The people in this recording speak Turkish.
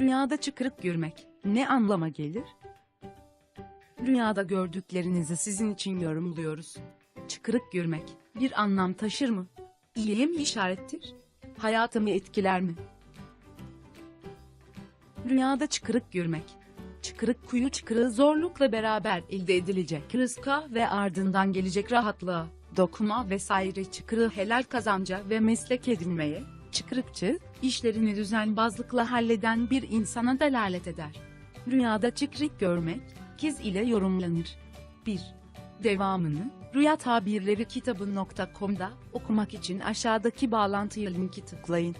Rüyada çıkırık görmek ne anlama gelir? Rüyada gördüklerinizi sizin için yorumluyoruz. Çıkırık görmek bir anlam taşır mı? İyiye mi işarettir? Hayatımı etkiler mi? Rüyada çıkırık görmek. Çıkırık kuyu çıkırığı zorlukla beraber elde edilecek rızka ve ardından gelecek rahatlığa, dokuma vesaire çıkırığı helal kazanca ve meslek edinmeye, çıkırıkçı, işlerini düzenbazlıkla halleden bir insana delalet eder. Rüyada çıkrık görmek, kiz ile yorumlanır. 1. Devamını, Rüya Tabirleri kitabı.com'da okumak için aşağıdaki bağlantıya linki tıklayın.